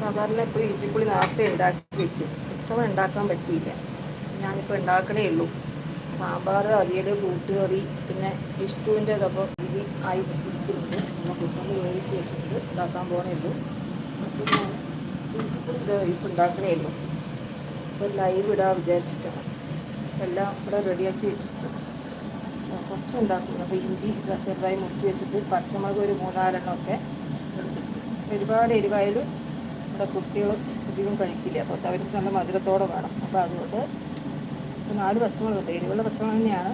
സാധാരണ ഇപ്പോൾ ഈറ്റിപ്പുളി നേരത്തെ ഉണ്ടാക്കി വെക്കും ഇപ്പം ഉണ്ടാക്കാൻ പറ്റിയില്ല. ഞാനിപ്പോൾ ഉണ്ടാക്കണേ ഉള്ളൂ. സാമ്പാർ അവിയൽ കൂട്ടുകറി പിന്നെ വിഷ്ണുവിന്റെ ഇതപ്പോൾ ഇത് ആയി ഇരിക്കുന്നുണ്ട്. പിന്നെ കുട്ടികൾ വേവിച്ച് വെച്ചിട്ട് ഉണ്ടാക്കാൻ പോകണേ ഉള്ളൂ. അപ്പോൾ ഞാൻ ഈറ്റിപ്പുളി ഇത് ഉണ്ടാക്കണേ ഉള്ളൂ. ഇപ്പോൾ ലൈവ് ഇടാൻ വിചാരിച്ചിട്ടാണ്. എല്ലാം ഇവിടെ റെഡിയാക്കി വെച്ചിട്ട് കുറച്ച് ഉണ്ടാക്കുന്നു അപ്പോൾ ഇഞ്ചി ചെറുതായി മുറിച്ച് വെച്ചിട്ട് പച്ചമുളക് ഒരു മൂന്നാലെണ്ണമൊക്കെ ഒരുപാട് എരിവായാലും ഇവിടെ കുട്ടികൾ അധികം കഴിക്കില്ല. അപ്പോൾ അവർക്ക് നല്ല മധുരത്തോടെ വേണം. അപ്പോൾ അതുകൊണ്ട് നാല് പച്ചമുളക് എരിവുള്ള പച്ചമുളക് തന്നെയാണ്.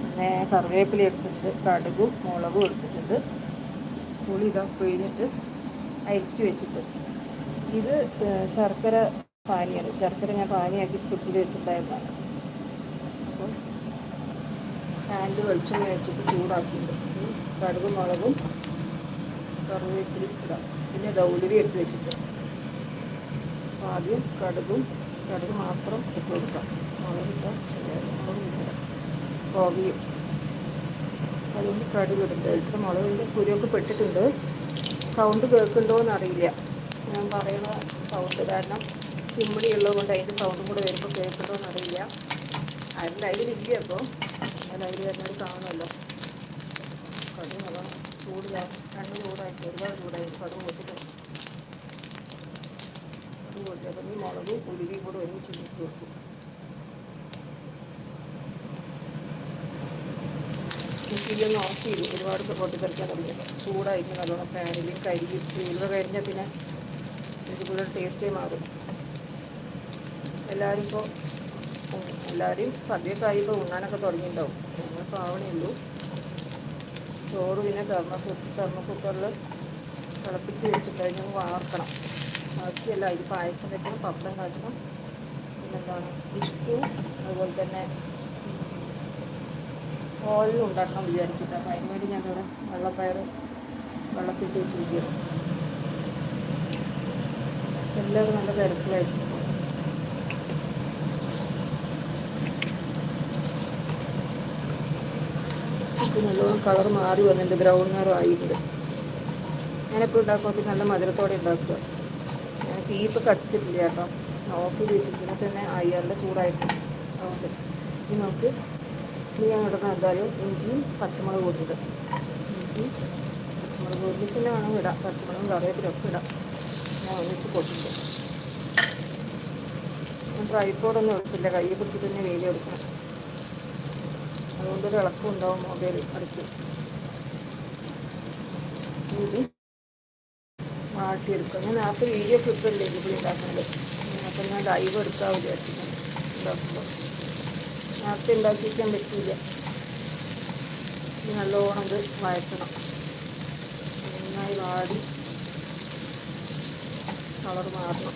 പിന്നെ കറിവേപ്പില എടുത്തിട്ടുണ്ട്. കടുകും മുളകും എടുത്തിട്ടുണ്ട്. പുളി ഇതാ പിഴിഞ്ഞിട്ട് അരിച്ചു വെച്ചിട്ട്. ഇത് ശർക്കര പാനിയാണ്. ശർക്കര ഞാൻ പാനിയാക്കി ഫ്രിഡ്ജിൽ വെച്ചിട്ടുണ്ടായിരുന്നതാണ്. അപ്പോൾ പാനിൽ വെളിച്ചെണ്ണ വെച്ചിട്ട് ചൂടാക്കിയിട്ടുണ്ട്. കടുകും മുളകും കറിവേപ്പിലും ഇടാം. പിന്നെ ദൗലരി എടുത്ത് വെച്ചിട്ട്. ആദ്യം കടുകും കടുക് മാത്രം ഇട്ട് കൊടുക്കാം. മുളകിട്ടാൽ ശരിയാകും കോവിയും അതുകൊണ്ട് കടുക് ഇടണ്ട. ഇത്ര മുളകിന്റെ കുരുവൊക്കെ പെട്ടിട്ടുണ്ട്. സൗണ്ട് കേൾക്കുന്നുണ്ടോ എന്നറിയില്ല. ഞാൻ പറയുന്ന സൗണ്ട് കാരണം ചിമ്മിടി ഉള്ളത് കൊണ്ട് അതിന്റെ സൗണ്ടും കൂടെ വരുമ്പോൾ കേൾക്കുന്നുണ്ടോ എന്നറിയില്ല. അതിന്റെ അതിലില്ല അപ്പോൾ ഞാൻ അതിൽ വരുന്നത് കാണുമല്ലോ. കടുക് ചൂടിലാണ് കണ്ണ് ചൂടായിട്ട് ഒരുപാട് ചൂടായിട്ട് കടുക് പൊട്ടിട്ട് ഈ മുളകും ഉലുവയും കൂടെ ഒരുമിച്ച് ഇട്ട് വെക്കും തീയൊന്ന് ഓഫ് ചെയ്തു ഒരുപാട് പൊട്ടിത്തെറിക്കാൻ തുടങ്ങിയത് ചൂടായിരിക്കും നല്ലോണം പാനിൽ കരിഞ്ഞ് ചൂട് കരിഞ്ഞാൽ പിന്നെ ഇത് കൂടുതൽ ടേസ്റ്റേ മാറും. എല്ലാവരും ഇപ്പോൾ എല്ലാവരും സദ്യക്കായി ഇപ്പോൾ ഉണ്ണാനൊക്കെ തുടങ്ങിയിട്ടുണ്ടാവും. ഞങ്ങളിപ്പോൾ ആവണേയുള്ളൂ ചോറ് പിന്നെ തെർമ്മ തെർമ്മ കുക്കറിൽ തിളപ്പിച്ച് വെച്ചിട്ട് വാർക്കണം. ബാക്കിയല്ല ഇത് പായസം വെക്കണം പപ്പടം കാച്ചണം. പിന്നെന്താണ്? ഇഷ്ടവും അതുപോലെ തന്നെ ഓയിലും ഉണ്ടാക്കണം വിചാരിക്കില്ല അപ്പം അതിന് വേണ്ടി ഞാനിവിടെ വെള്ളപ്പയർ വെള്ളത്തിട്ട് വെച്ചിരിക്കുകയാണ് എല്ലാവരും നല്ല തിരക്കിലായിരിക്കും നല്ലോണം കളർ മാറി വന്നിട്ടുണ്ട്. ബ്രൗൺ നിറം ആയിട്ടുണ്ട്. ഞാനിപ്പോൾ ഉണ്ടാക്കുമ്പോൾ നല്ല മധുരത്തോടെ ഉണ്ടാക്കുക. ഞാൻ തീ ഇപ്പോൾ കത്തിച്ചിട്ടില്ല കേട്ടോ. ഓഫ് ചെയ്ത് വെച്ചിരിക്കുന്നത് തന്നെ അയ്യാറിന്റെ ചൂടായിട്ട്. അതുകൊണ്ട് ഇനി നമുക്ക് ഇനി ഞാൻ ഇടുന്ന എന്തായാലും ഇഞ്ചിയും പച്ചമുളക് കൂട്ടിയിട്ട് ഇഞ്ചിയും പച്ചമുളക് ഒരുമിച്ച് തന്നെ വേണം ഇടാം. പച്ചമുളകും കറിവേപ്പിലൊക്കെ ഇടാം. ഞാൻ ഒന്നിച്ച് പൊട്ടിട്ട് ഞാൻ ട്രൈപ്പോഡൊന്നും എടുക്കില്ല കയ്യെ പിടിച്ചിട്ട് തന്നെ വെയിൽ എടുക്കണം. അതുകൊണ്ടൊരു ഇളക്കം ഉണ്ടാവും മൊബൈൽ അടുത്ത് ഇത് മാറ്റിയെടുക്കുക ഞാൻ നേരത്തെ വീഡിയോ ക്ലിപ്പല്ലേ ഇവിടെ ഉണ്ടാക്കുന്നത് അപ്പം ഞാൻ ലൈവ് എടുക്കാൻ വിചാരിച്ചിട്ടുണ്ട് ഉണ്ടാക്കുമ്പോൾ നേരത്തെ ഉണ്ടാക്കിയിരിക്കാൻ പറ്റില്ല നല്ലോണം ഇത് വഴറ്റണം. നന്നായി വാടി. കളർ മാറണം.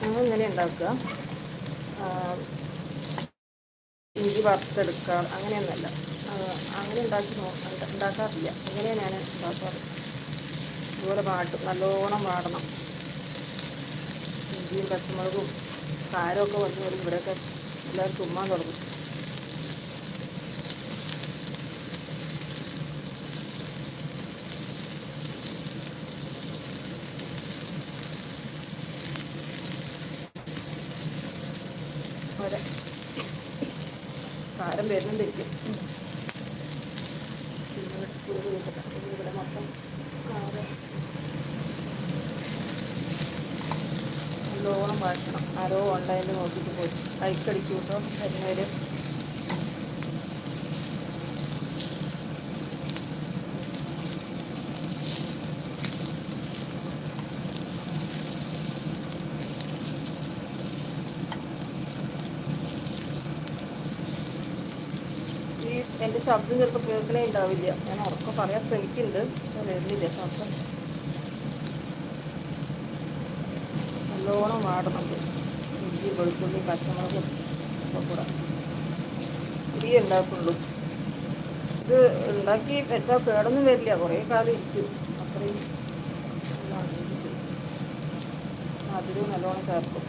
ഞങ്ങൾ ഇങ്ങനെ ഉണ്ടാക്കുക ഇഞ്ചി വറുത്തെടുക്കുക. അങ്ങനെയൊന്നല്ല ആ, അങ്ങനെ ഉണ്ടാക്കി ഉണ്ടാക്കാറില്ല ഇങ്ങനെയാണ് ഞാൻ ഉണ്ടാക്കാറ് ഇതുപോലെ വാട്ടും നല്ലോണം വാടണം ഇഞ്ചിയും പച്ചമുളകും കാരമൊക്കെ വന്നു വരും ഇവിടെയൊക്കെ എല്ലാവരും തുമ്മാൻ തുടങ്ങും. കാരം വരുന്നുണ്ടായിരിക്കും പിന്നെ മൊത്തം നല്ലോണം വാട്ടണം ആരോ ഓൺലൈനിൽ നോക്കിയിട്ട് പോയി. കൈക്കടിക്കൂട്ടോ കേട്ടോ വരുന്നവർ ഈ എന്റെ ശബ്ദം ചിലപ്പോൾ കേൾക്കണേ ഉണ്ടാവില്ല. ഞാൻ ഉറക്കം പറയാൻ ശ്രമിക്കുന്നുണ്ട്. വരുന്നില്ല ശബ്ദം. നല്ലോണം വാടുന്നുണ്ട് ഇഞ്ചി വെളുത്തുള്ളി പച്ചമുളകും ഒക്കെ കൂടെ. ഇടി ഉണ്ടാക്കുള്ളൂ. ഇത് ഉണ്ടാക്കി വെച്ചാൽ കേടൊന്നും വരില്ല. കുറേ കാലം ഇരിക്കും. അത്രയും അതിലും നല്ലോണം ചേർക്കും.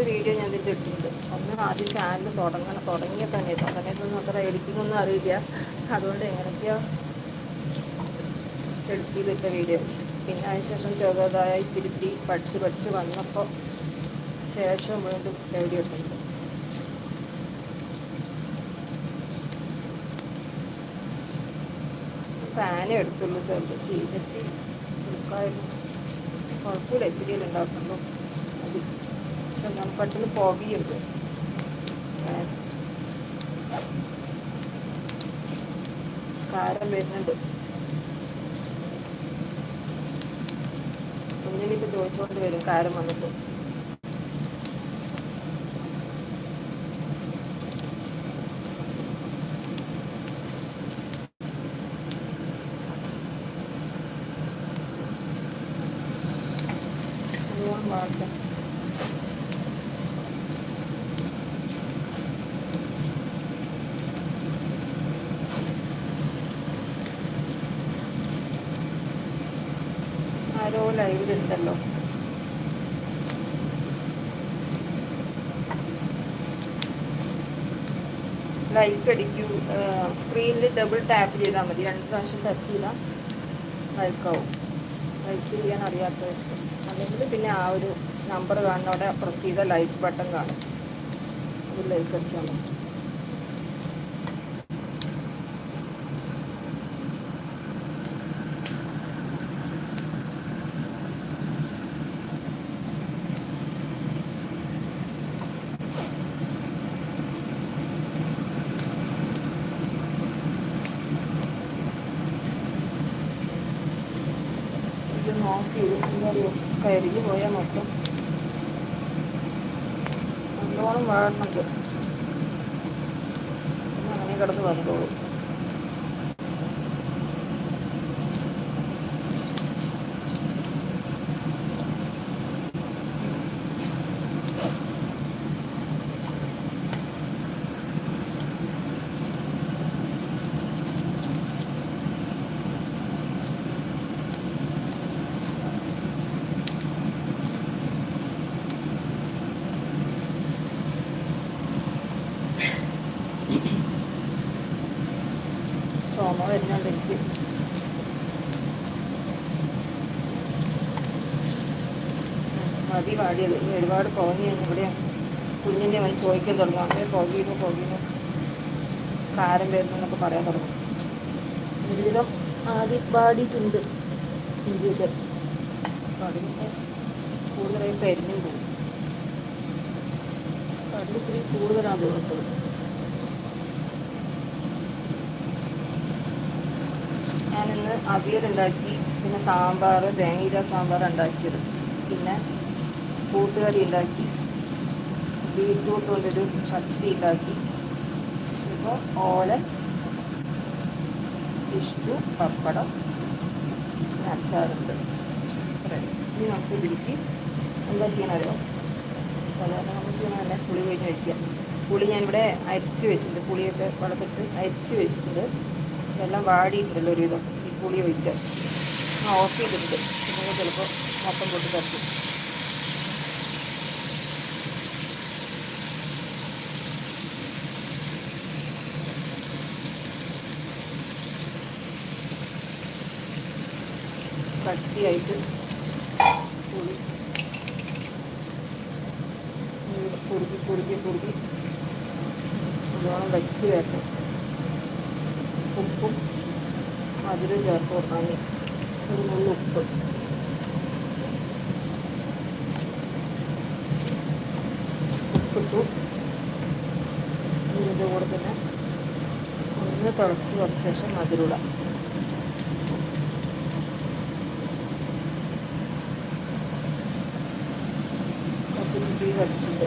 രണ്ട് വീഡിയോ ഞാൻ ഇതിന്റെ ഇട്ടിട്ടുണ്ട്. ഒന്ന് ആദ്യം ചാനൽ തുടങ്ങണം. തുടങ്ങിയ സമയത്ത്. ആ സമയത്തൊന്നും അത്ര എഡിറ്റിംഗ് ഒന്നും അറിയില്ല. അതുകൊണ്ട് എങ്ങനെയൊക്കെയോ എഡിറ്റ് ചെയ്തിട്ട വീഡിയോ പിന്നെ അതിനുശേഷം ചെറുതായി തിരുത്തി പഠിച്ച് പഠിച്ച് വന്നപ്പോൾ ശേഷം വീണ്ടും വീഡിയോ ഇട്ടിട്ടുണ്ട് ഫാനേ എടുത്തുള്ളൂ ചെറുത്. ചെയ്തിട്ട് കുഴപ്പമില്ല. ഇത്തിരി ഉണ്ടാക്കുള്ളൂ. മതി പക്ഷെ പെട്ടെന്ന് പോകിയത് കാരം വരുന്നുണ്ട്. കുഞ്ഞിനിപ്പോൾ ചോദിച്ചുകൊണ്ട് വരും കാരം വന്നിട്ട് നല്ലോണം വാട്ടം ആരോ ലൈവിലുണ്ടല്ലോ ലൈക്ക് അടിക്കൂ. സ്ക്രീനിൽ ഡബിൾ ടാപ്പ് ചെയ്താൽ മതി. രണ്ട് പ്രാവശ്യം ടച്ച് ചെയ്താൽ ലൈക്കാവും ലൈക്ക് ചെയ്യാൻ അറിയാത്തവർക്ക്. അല്ലെങ്കിൽ പിന്നെ ആ ഒരു നമ്പർ കാണുന്നവിടെ പ്രസ് ചെയ്ത ലൈക്ക് ബട്ടൺ കാണും. ഒരു ലൈക്ക് അടിച്ചാൽ മതി ഇത് നോക്കി എന്താ പറയുക കരിഞ്ഞു പോയാൽ മൊത്തം നല്ലോണം വാഴണത് അങ്ങനെ കിടന്ന് വന്നോളൂ. ഇനി ഒരുപാട് പോകിയെന്ന് ഇവിടെ കുഞ്ഞിന്റെ അവൻ ചോദിക്കാൻ തുടങ്ങും. അങ്ങനെ പോകുന്നു പോകുന്നു കാരം വരുന്നു എന്നൊക്കെ പറയാൻ തുടങ്ങും. ഒരുവിധം ആദ്യം പാടിയിട്ടുണ്ട് അപ്പം അതിന് കൂടുതലായി പെരിഞ്ഞും പോകും. ഇത്തിരി കൂടുതലാണ് തോന്നുന്നത് ഞാനിന്ന് അവിയൽ ഉണ്ടാക്കി പിന്നെ സാമ്പാർ തേങ്ങയില സാമ്പാർ ഉണ്ടാക്കിയത്. പിന്നെ കൂട്ടുകറി ഉണ്ടാക്കി ബീറ്റ്റൂട്ട് കൊണ്ടൊരു പച്ചടി ഉണ്ടാക്കി. ഇപ്പോൾ ഓല ഇഷ്ടു പപ്പടം അച്ചാറുണ്ട്. ഇനി നമുക്ക് ഇതിലേക്ക് എന്താ ചെയ്യണമല്ലോ സാധാരണ നമ്മൾ ചെയ്യണമല്ല പുളി കഴിഞ്ഞ് കഴിക്കുക പുളി ഞാനിവിടെ അരിച്ച് വെച്ചിട്ടുണ്ട്. പുളിയൊക്കെ വളർത്തിട്ട് അരിച്ച് വെച്ചിട്ടുണ്ട്. ഇതെല്ലാം വാടിയിട്ടുണ്ടല്ലോ ഒരുവിധം. ഈ പുളി ഒഴിച്ച് ഓഫ് ചെയ്തിട്ടുണ്ട്. ചിലപ്പോൾ മൊത്തം പൊട്ടി തട്ടും. കട്ടിയായിട്ട് പൊടി. കുറുക്കി കുറുക്കി കുറുക്കി നല്ലോണം വെച്ച് വരണം. ഉപ്പും മധുരം ചേർത്ത് കൊടുക്കാൻ ഒരു നുള്ളു ഉപ്പ്. ഉപ്പിട്ടു. ഇതിന്റെ കൂടെ തന്നെ ഒന്ന് തിളച്ച് കുറച്ച് ശേഷം മധുരമിട കത്തിച്ച് തീ കടിച്ചിട്ട്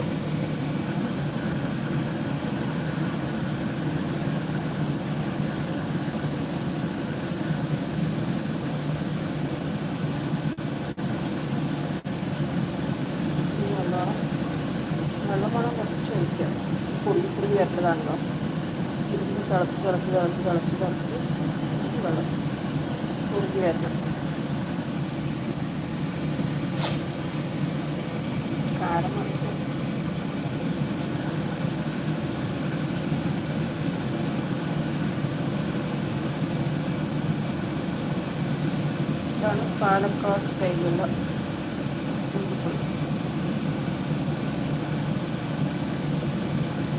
ഇനി നല്ലോണം വെള്ളം വേണം കുറച്ച് ഒഴിക്കുക പൊടി പൊടി വരേണ്ടതാണല്ലോ ഇരുന്ന് തിളച്ച് തിളച്ച് തിളച്ച് തിളച്ച് തിളച്ച് ഈ വെള്ളം കുറുക്കി വരണം കാരം വന്നിട്ട് ഇതാണ് പാലക്കാട് സ്റ്റൈലുള്ള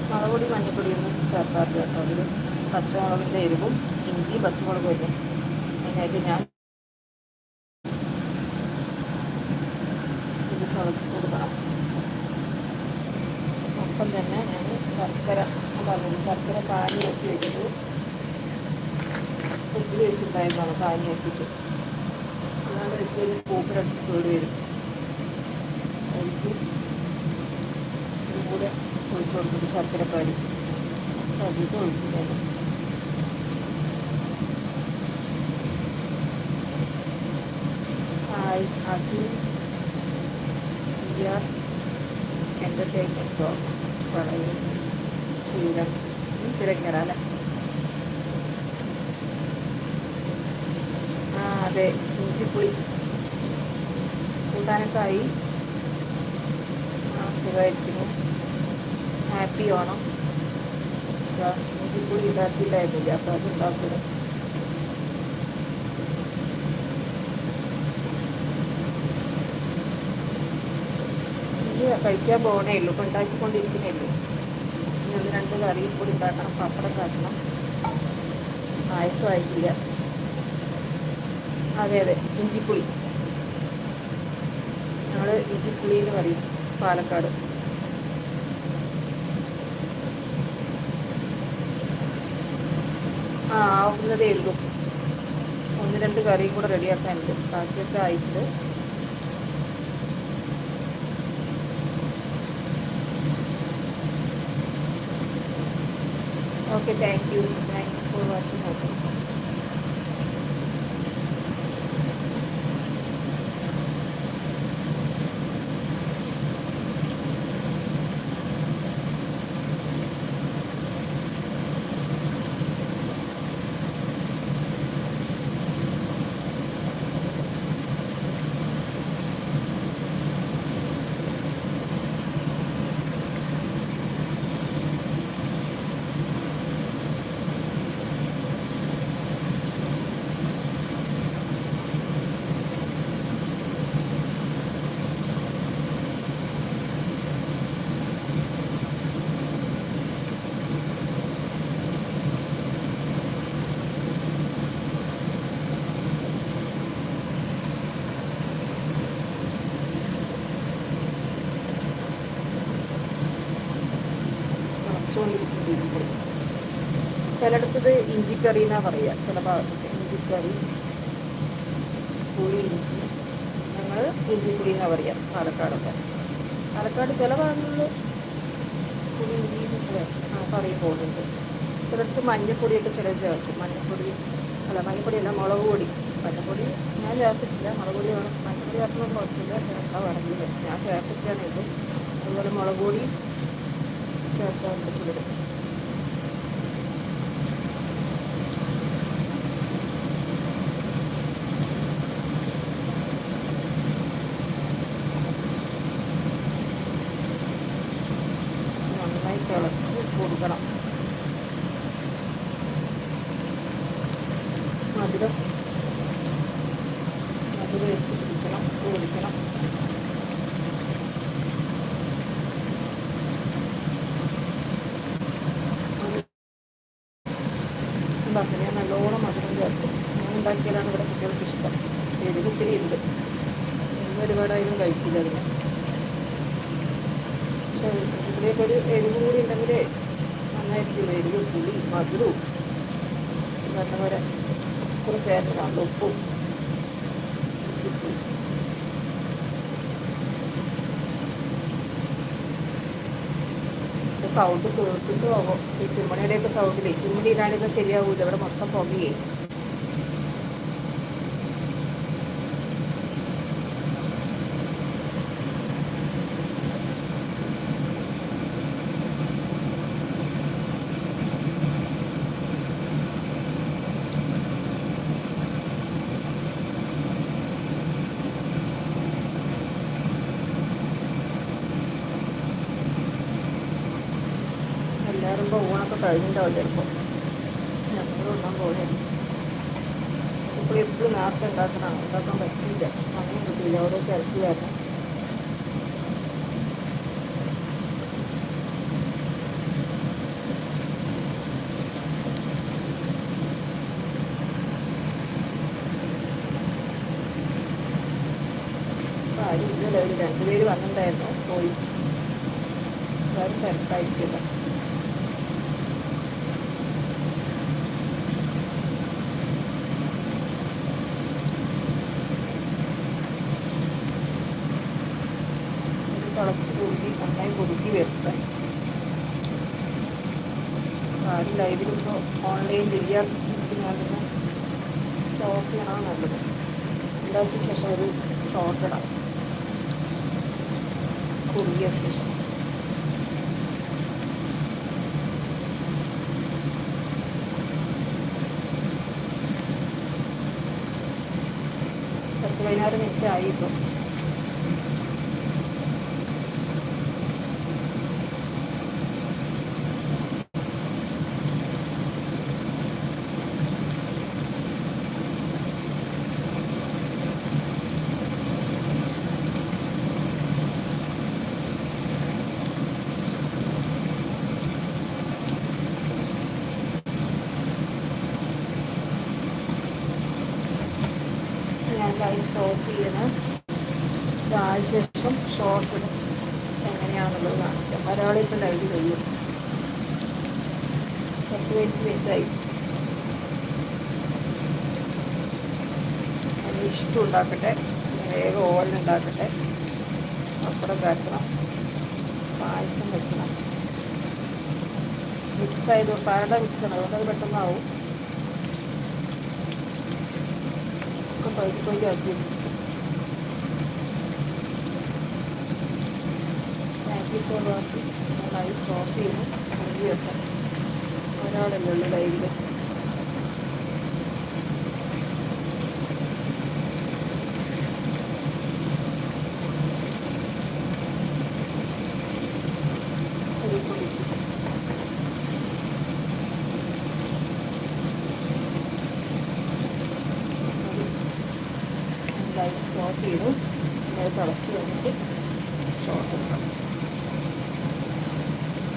മുളകുപൊടി മഞ്ഞപ്പൊടിയൊന്നും ചേർക്കാറില്ല കേട്ടോ. അതിൽ പച്ചമുളകിന്റെ എരിവും ഇഞ്ചി പച്ചമുളകും വരും അതിനായിട്ട് ഞാൻ ഇത് തിളച്ച് കൊടുക്കണം. ഒപ്പം തന്നെ ഞാൻ ശർക്കര പറഞ്ഞു ശർക്കര പാനി വെട്ടി വെച്ചിട്ട് ഫ്രിഡ്ജിൽ വെച്ചിട്ടുണ്ടായിരുന്നു പാനി വെച്ചിട്ട് കഴിഞ്ഞാൽ പൂപ്പിലടിച്ചിട്ട് കേട് വരും. അതിലേക്ക് കൂടെ ഒഴിച്ചു കൊടുത്തിട്ട് ശർക്കര പാനി ചതിക്ക് ഒഴിച്ചിട്ടാണ് hi Akhil India entertainment box വളരെ ചീരം ചിരങ്ങര അല്ലേ? ആ അതെ ഇഞ്ചിപ്പുളി. കൂട്ടാനൊക്കെ സുഖമായിരിക്കുന്നു. ഹാപ്പി ഇതാ ഇഞ്ചിപ്പുളി ഉണ്ടാക്കിയിട്ടായിരുന്നില്ല? അപ്പോൾ അത് ഉണ്ടാക്കണം. കഴിക്കാൻ പോകണേ ഉള്ളൂ. ഇപ്പം ഉണ്ടാക്കിക്കൊണ്ടിരിക്കുന്നേ ഉള്ളൂ ഇനി ഒന്ന് രണ്ട് കറിയും കൂടി ഉണ്ടാക്കണം. പപ്പടം കാച്ചണം. പായസം ആയിട്ടില്ല. അതെ അതെ. ഇഞ്ചിപ്പുളി ഇഞ്ചിപ്പുളി എന്ന് പറയും പാലക്കാട്. ആ ആവുന്നതേ ഉള്ളൂ ഒന്ന് രണ്ട് കറിയും കൂടെ റെഡിയാക്കാനുണ്ട്. ബാക്കിയൊക്കെ ആയിട്ടുണ്ട്. Okay thank you thank you for watching okay ഇഞ്ചിക്കറി എന്നാ പറയുക ചില ഭാഗത്തൊക്കെ ഇഞ്ചിക്കറി പുളി ഇഞ്ചി. ഞങ്ങൾ ഇഞ്ചിപ്പുളി എന്നാ പറയുക പാലക്കാടൊക്കെ. പാലക്കാട് ചില ഭാഗങ്ങളിൽ പുളി ഇഞ്ചി എന്നൊക്കെ പറയും പോകുന്നുണ്ട്. ചിലർക്ക് മഞ്ഞപ്പൊടിയൊക്കെ ചിലർ ചേർക്കും. മഞ്ഞപ്പൊടി അല്ല മഞ്ഞപ്പൊടിയല്ല മുളക് പൊടി. മഞ്ഞപ്പൊടി ഞാൻ ചേർത്തിട്ടില്ല. മുളക് പൊടി വേണം. മഞ്ഞപ്പൊടി ചേർക്കുമ്പോൾ കുഴപ്പമില്ല ചേർക്കാൻ വേണമെങ്കിൽ ഞാൻ ചേർത്തിട്ടാണ് ഇത്. അതുപോലെ മുളക് പൊടി ചേർക്കാറുണ്ട് ചിലർ നന്നായി തിളച്ച് കൊടുക്കണം മധുരം മധുരം എടുത്ത് പിടിക്കണം കുടിക്കണം ഉണ്ടാക്കും ഞാൻ നല്ലോണം മധുരം ചേർക്കും ഞാൻ ഉണ്ടാക്കിയാലാണ് ഇവിടെ കുട്ടികൾക്ക് ഇഷ്ടം എരിവ് ഒത്തിരി ഉണ്ട് ഇന്ന് ഒരുപാടായാലും കഴിക്കില്ല അതിന് പക്ഷെ ഇവിടെയൊക്കെ ഒരു എരിവ് കൂടി ഉണ്ടെങ്കിൽ നന്നായിരിക്കും എരിവ് പുളി മധുരവും പറഞ്ഞ പോലെ കൂടെ ചേർന്നതാണ് ഉപ്പും ഇച്ചിപ്പുളി സൗണ്ട് തീർത്തിട്ട് പോകും ഈ ചുമണിയുടെയൊക്കെ സൗണ്ടിൽ ചുമണി ഇടാനൊക്കെ ശരിയാവൂല. ഇവിടെ മൊത്തം പുകയേ ഇപ്പോൾ ഊണൊക്കെ കഴിഞ്ഞിട്ടുണ്ടാവും ചിലപ്പോൾ എപ്പോഴും ഉണ്ണാൻ പോലെ ഇപ്പോൾ എപ്പോഴും നേരത്തെ ഉണ്ടാക്കണം ഉണ്ടാക്കാൻ പറ്റില്ല സമയം കിട്ടില്ല ഓരോ തിരക്ക് കാരണം ഇപ്പം ആരും ഇല്ലല്ലോ ഒരു രണ്ടുപേര് വന്നിട്ടുണ്ടായിരുന്നു പോയി എല്ലാവരും തിരക്കായിരിക്കില്ല ഇത് തിളച്ച് കുറുക്കി നന്നായി കുറുക്കി വരുത്താൻ ആരും ലൈവിലിപ്പോൾ ഓൺലൈൻ ബിരിയാണി സ്ഥിതിക്ക് ഞാനിന്ന് സ്റ്റോക്ക് ചെയ്യണമാണ് നല്ലത്. ഉണ്ടാക്കിയ ശേഷം ഒരു ഷോർട്ട് ഇടാം. കുറുകിയ ശേഷം. പത്ത് പതിനാറ് മിനിറ്റ് ആയി ഇപ്പോൾ ഞാൻ ലൈവ് സ്റ്റോപ്പ് ചെയ്യണം ഇതായ ശേഷം ഷോർട്ട് ഇടും എങ്ങനെയാണെന്നുള്ളത് കാണിക്കാം. ഒരാളെ ഇപ്പം ലൈവ് കഴിയും പത്ത് മിനിറ്റായി അത് ഇഷ്ടം ഉണ്ടാക്കട്ടെ. വേഗം ഓവൻ ഉണ്ടാക്കട്ടെ. പപ്പടം കാച്ചണം. പായസം വെക്കണം. മിക്സ് ആയത് പാരട മിക്സ് ആണ് അതുകൊണ്ട് അത് പെട്ടെന്നാവും. ഒക്കെ പൈപ്പ് പൈപ്പ് ആക്കി വെച്ചിട്ടുണ്ട്. യു ലൈവ് സ്റ്റോപ്പ് ചെയ്യുന്നു കഴുകി വെക്കാം ഒരാളല്ലേ ഉള്ളൂ ലൈവിൽ